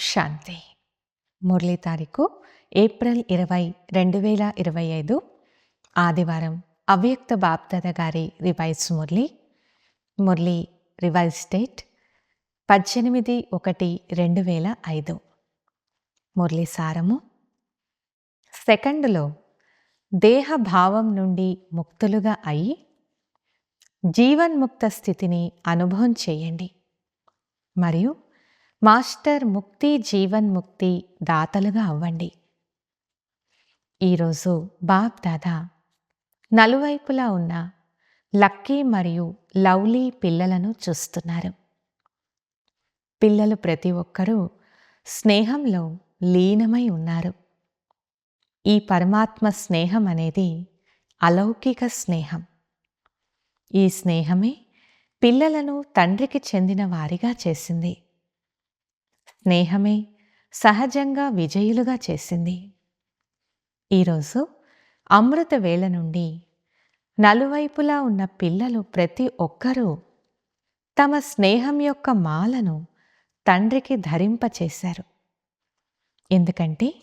శాంతి. మురళీ తారీఖు ఏప్రిల్ ఇరవై రెండు వేల ఇరవై ఐదు. ఆదివారం అవ్యక్త బాప్దాద గారి revise Murli. Murli revise date పద్దెనిమిది ఒకటి రెండు వేల ఐదు. మురళి సారము. సెకండ్లో దేహభావం నుండి ముక్తులుగా అయి జీవన్ముక్త స్థితిని అనుభవం చేయండి. మరియు మాస్టర్ ముక్తి జీవన్ ముక్తి దాతలుగా అవ్వండి. ఈరోజు బాబ్ దాదా నలువైపులా ఉన్న లక్కీ మరియు లవ్లీ పిల్లలను చూస్తున్నారు. పిల్లలు ప్రతి ఒక్కరూ స్నేహంలో లీనమై ఉన్నారు. ఈ పరమాత్మ స్నేహం అనేది అలౌకిక స్నేహం. ఈ స్నేహమే పిల్లలను తండ్రికి చెందిన వారిగా చేసింది. స్నేహమే సహజంగా విజయులుగా చేసింది. ఈరోజు అమృత వేళ నుండి నలువైపులా ఉన్న పిల్లలు ప్రతి ఒక్కరూ తమ స్నేహం యొక్క మాలను తండ్రికి ధరింపచేశారు. ఎందుకంటే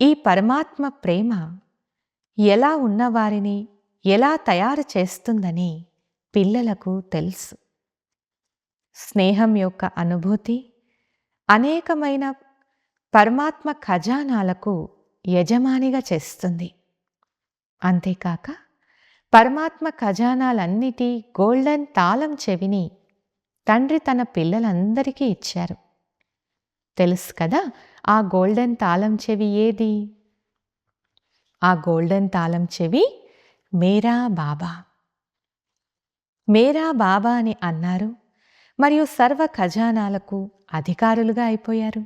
ఈ పరమాత్మ ప్రేమ ఎలా ఉన్నవారిని ఎలా తయారు చేస్తుందని పిల్లలకు తెలుసు. స్నేహం యొక్క అనుభూతి అనేకమైన పరమాత్మ ఖజానాలకు యజమానిగా చేస్తుంది. అంతేకాక పరమాత్మ ఖజానాలన్నిటి గోల్డెన్ తాళం చెవిని తండ్రి తన పిల్లలందరికీ ఇచ్చారు. తెలుసు కదా ఆ గోల్డెన్ తాళం చెవి ఏది? ఆ గోల్డెన్ తాళం చెవి మేరా బాబా. మేరా బాబా అని అన్నారు. మరియు సర్వ ఖజానాలకు అధికారులుగా అయిపోయారు.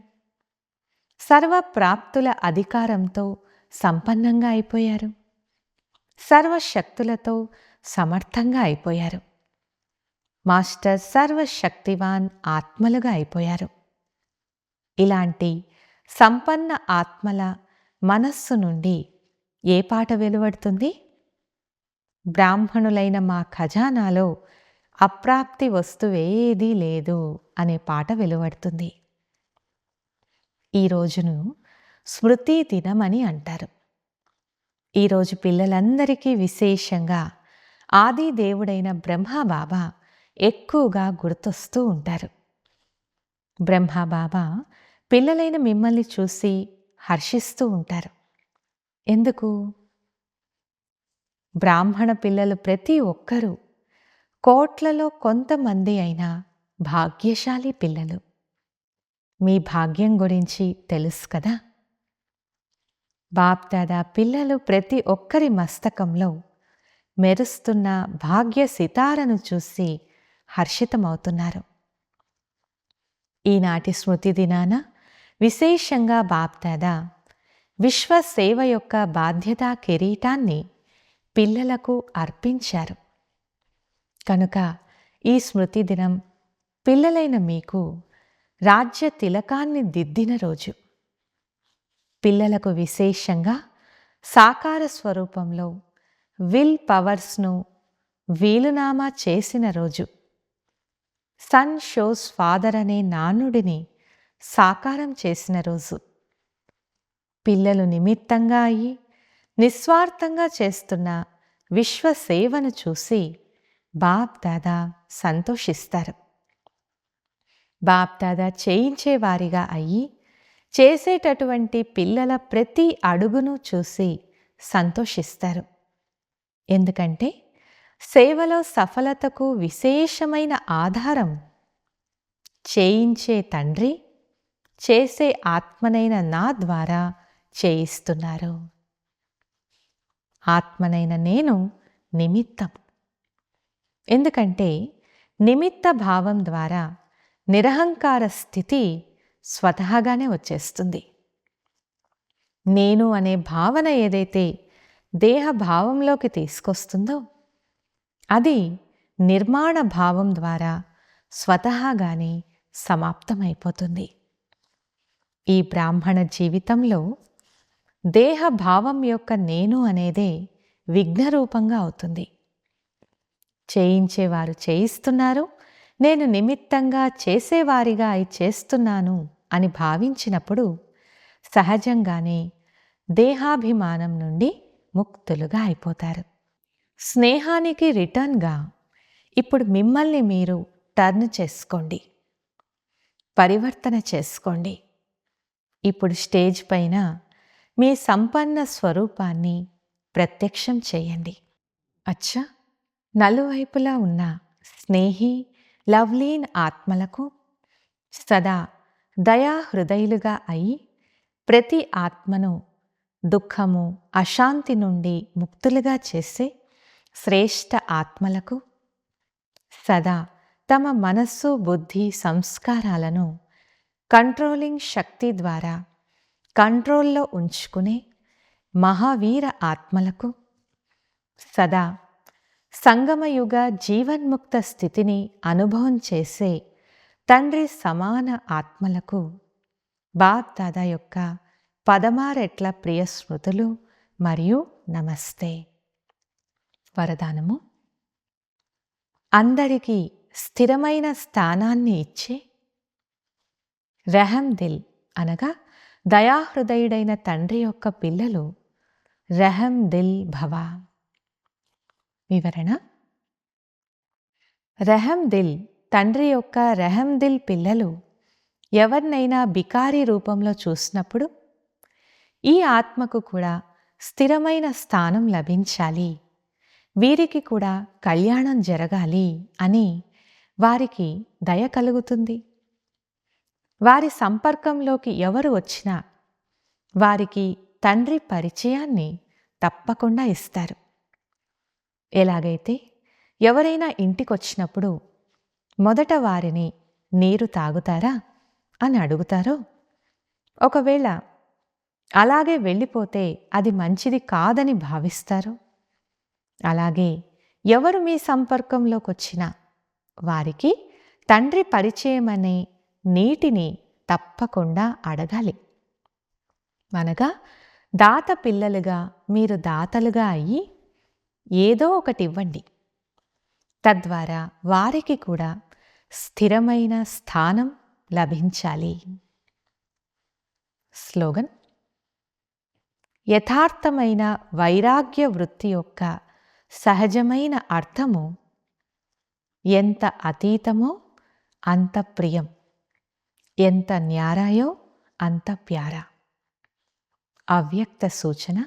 సర్వ ప్రాప్తుల అధికారంతో సంపన్నంగా అయిపోయారు. సర్వశక్తులతో సమర్థంగా అయిపోయారు. మాస్టర్ సర్వశక్తివాన్ ఆత్మలుగా అయిపోయారు. ఇలాంటి సంపన్న ఆత్మల మనస్సు నుండి ఏ పాట వెలువడుతుంది? బ్రాహ్మణులైన మా ఖజానాలో అప్రాప్తి వస్తువేదీ లేదు అనే పాట వెలువడుతుంది. ఈ రోజును స్మృతి దినమని అంటారు. ఈరోజు పిల్లలందరికీ విశేషంగా ఆది దేవుడైన బ్రహ్మబాబా ఎక్కువగా గుర్తొస్తూ ఉంటారు. బ్రహ్మబాబా పిల్లలైన మిమ్మల్ని చూసి హర్షిస్తూ ఉంటారు. ఎందుకు? బ్రాహ్మణ పిల్లలు ప్రతి ఒక్కరూ కోట్లలో కొంతమంది అయినా భాగ్యశాలి పిల్లలు. మీ భాగ్యం గురించి తెలుసు కదా? బాప్దాదా పిల్లలు ప్రతి ఒక్కరి మస్తకంలో మెరుస్తున్న భాగ్య సితారను చూసి హర్షితమవుతున్నారు. ఈనాటి స్మృతి దినాన విశేషంగా బాప్దాదా విశ్వ సేవ యొక్క బాధ్యతా కిరీటాన్ని పిల్లలకు అర్పించారు. కనుక ఈ స్మృతి దినం పిల్లలైన మీకు రాజ్య తిలకాన్ని దిద్దిన రోజు. పిల్లలకు విశేషంగా సాకార స్వరూపంలో విల్ పవర్స్ను వీలునామా చేసిన రోజు. సన్ షోస్ ఫాదర్ అనే నానుడిని సాకారం చేసిన రోజు. పిల్లలు నిమిత్తంగా అయి నిస్వార్థంగా చేస్తున్న విశ్వసేవను చూసి బాప్ దాదా సంతోషిస్తారు. బాప్ దాదా చేయించేవారిగా అయ్యి చేసేటటువంటి పిల్లల ప్రతి అడుగును చూసి సంతోషిస్తారు. ఎందుకంటే సేవలో సఫలతకు విశేషమైన ఆధారం చేయించే తండ్రి చేసే ఆత్మనైన నా ద్వారా చేయిస్తున్నారు. ఆత్మనైన నేను నిమిత్తం. ఎందుకంటే నిమిత్త భావం ద్వారా నిరహంకార స్థితి స్వతహాగానే వచ్చేస్తుంది. నేను అనే భావన ఏదైతే దేహ భావంలోకి తీసుకొస్తుందో అది నిర్మాణ భావం ద్వారా స్వతహాగానే సమాప్తమైపోతుంది. ఈ బ్రాహ్మణ జీవితంలో దేహ భావం యొక్క నేను అనేదే విఘ్నరూపంగా అవుతుంది. చేయించేవారు చేయిస్తున్నారు. నేను నిమిత్తంగా చేసేవారిగా అయి చేస్తున్నాను అని భావించినప్పుడు సహజంగానే దేహాభిమానం నుండి ముక్తులుగా అయిపోతారు. స్నేహానికి రిటర్న్గా ఇప్పుడు మిమ్మల్ని మీరు టర్న్ చేసుకోండి. పరివర్తన చేసుకోండి. ఇప్పుడు స్టేజ్ పైన మీ సంపన్న స్వరూపాన్ని ప్రత్యక్షం చేయండి. అచ్చా! నలువైపులా ఉన్న స్నేహి లవ్లీన్ ఆత్మలకు సదా దయా హృదయులుగా అయి ప్రతి ఆత్మను దుఃఖము అశాంతి నుండి ముక్తులుగా చేసే శ్రేష్ఠ ఆత్మలకు సదా తమ మనస్సు బుద్ధి సంస్కారాలను కంట్రోలింగ్ శక్తి ద్వారా కంట్రోల్లో ఉంచుకునే మహావీర ఆత్మలకు సదా సంగమయుగ జీవన్ముక్త స్థితిని అనుభవం చేసే తండ్రి సమాన ఆత్మలకు బాప్ దాదా యొక్క పదమారెట్ల ప్రియ స్మృతులు మరియు నమస్తే. వరదానము. అందరికీ స్థిరమైన స్థానాన్ని ఇచ్చే రెహం దిల్ అనగా దయాహృదయుడైన తండ్రి యొక్క పిల్లలు రెహం దిల్ భవ. వివరణ. రెహం దిల్ తండ్రి యొక్క రెహం పిల్లలు ఎవరినైనా బికారి రూపంలో చూసినప్పుడు ఈ ఆత్మకు కూడా స్థిరమైన స్థానం లభించాలి. వీరికి కూడా కళ్యాణం జరగాలి అని వారికి దయ కలుగుతుంది. వారి సంపర్కంలోకి ఎవరు వచ్చినా వారికి తండ్రి పరిచయాన్ని తప్పకుండా ఇస్తారు. ఎలాగైతే ఎవరైనా ఇంటికొచ్చినప్పుడు మొదట వారిని నీరు తాగుతారా అని అడుగుతారో ఒకవేళ అలాగే వెళ్ళిపోతే అది మంచిది కాదని భావిస్తారు? అలాగే ఎవరు మీ సంపర్కంలోకి వచ్చినా వారికి తండ్రి పరిచయం అనే నీటిని తప్పకుండా అడగాలి. అనగా దాత పిల్లలుగా మీరు దాతలుగా అయ్యి ఏదో ఒకటి ఇవ్వండి తద్వారా వారికి కూడా స్థిరమైన స్థానం లభించాలి. స్లోగన్. యథార్థమైన వైరాగ్య వృత్తి యొక్క సహజమైన అర్థము ఎంత అతీతమో అంత ప్రియం. ఎంత న్యారాయో అంత ప్యారా. అవ్యక్త సూచన.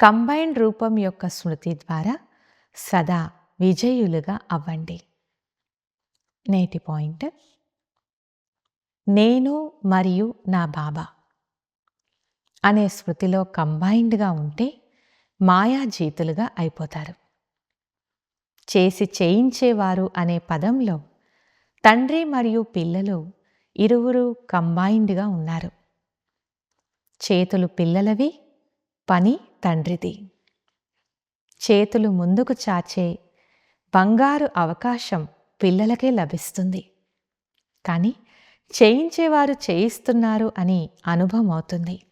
కంబైన్డ్ రూపం యొక్క స్మృతి ద్వారా సదా విజయులుగా అవ్వండి. నేటి పాయింట్. నేను మరియు నా బాబా అనే స్మృతిలో కంబైన్డ్గా ఉంటే మాయాజీతులుగా అయిపోతారు. చేసి చేయించేవారు అనే పదంలో తండ్రి మరియు పిల్లలు ఇరువురు కంబైన్డ్గా ఉన్నారు. చేతులు పిల్లలవి పని తండ్రిది. చేతులు ముందుకు చాచే బంగారు అవకాశం పిల్లలకే లభిస్తుంది. కానీ చేయించేవారు చేయిస్తున్నారు అని అనుభవం అవుతుంది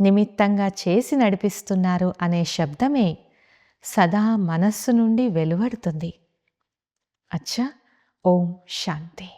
నిమిత్తంగా చేసి నడిపిస్తున్నారు అనే శబ్దమే సదా మనస్సు నుండి వెలువడుతుంది. అచ్చా ఓం శాంతి.